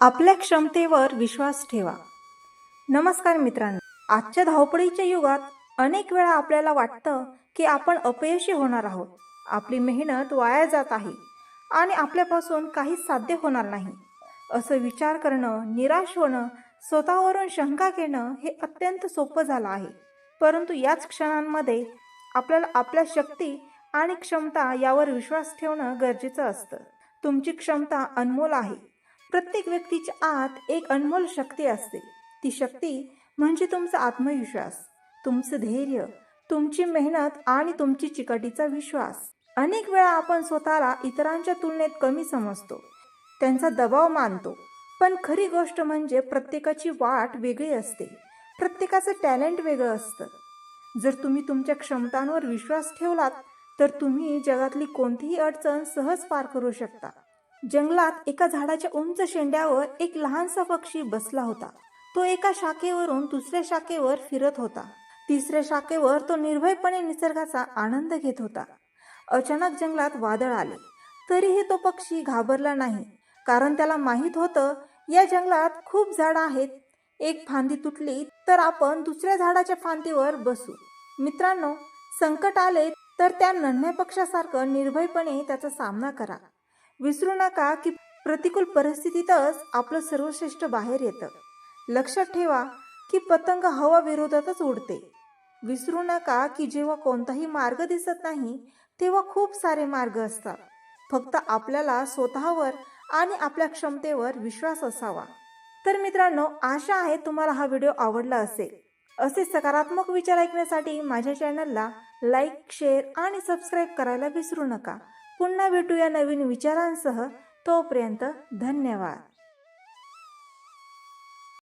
आपल्या क्षमतेवर विश्वास ठेवा. नमस्कार मित्रांनो. आजच्या धावपळीच्या युगात अनेक वेळा आपल्याला वाटतं की आपण अपयशी होणार आहोत. आपली मेहनत वाया जात आहे आणि आपल्यापासून काहीच साध्य होणार नाही. असं विचार करणं निराश होणं स्वतःवरून शंका घेणं हे अत्यंत सोपं झालं आहे. परंतु याच क्षणांमध्ये आपल्याला आपल्या शक्ती आणि क्षमता यावर विश्वास ठेवणं गरजेचं असतं. तुमची क्षमता अनमोल आहे. प्रत्येक व्यक्तीच्या आत एक अनमोल शक्ती असते. ती शक्ती म्हणजे तुमचा आत्मविश्वास तुमचं धैर्य तुमची मेहनत आणि तुमची चिकटीचा विश्वास. अनेक वेळा आपण स्वतःला इतरांच्या तुलनेत कमी समजतो. त्यांचा दबाव मानतो. पण खरी गोष्ट म्हणजे प्रत्येकाची वाट वेगळी असते. प्रत्येकाचं टॅलेंट वेगळं असतं. जर तुम्ही तुमच्या क्षमतांवर विश्वास ठेवलात तर तुम्ही जगातली कोणतीही अडचण सहज पार करू शकता. जंगलात एका झाडाच्या उंच शेंड्यावर एक लहानसा पक्षी बसला होता. तो एका शाखेवरून दुसऱ्या शाखेवर फिरत होता. तिसऱ्या शाखेवर तो निर्भयपणे निसर्गाचा आनंद घेत होता. अचानक जंगलात वादळ आले. तरीही तो पक्षी घाबरला नाही. कारण त्याला माहीत होतं या जंगलात खूप झाडं आहेत. एक फांदी तुटली तर आपण दुसऱ्या झाडाच्या फांदीवर बसू. मित्रांनो संकट आले तर त्या नन्ह्या पक्षासारखं निर्भयपणे त्याचा सामना करा. विसरू नका की प्रतिकूल परिस्थितीतच आपलं सर्वश्रेष्ठ बाहेर येतं. लक्षात ठेवा की पतंग हवा विरोधातच उडते. विसरू नका की जेव्हा कोणताही मार्ग दिसत नाही तेव्हा खूप सारे मार्ग असतात. फक्त आपल्याला स्वतःवर आणि आपल्या क्षमतेवर विश्वास असावा. तर मित्रांनो आशा आहे तुम्हाला हा व्हिडिओ आवडला असेल. असे सकारात्मक विचार ऐकण्यासाठी माझ्या चॅनलला लाईक शेअर आणि सबस्क्राईब करायला विसरू नका. पुन्हा भेटूया नवीन विचारांसह. तोपर्यंत धन्यवाद.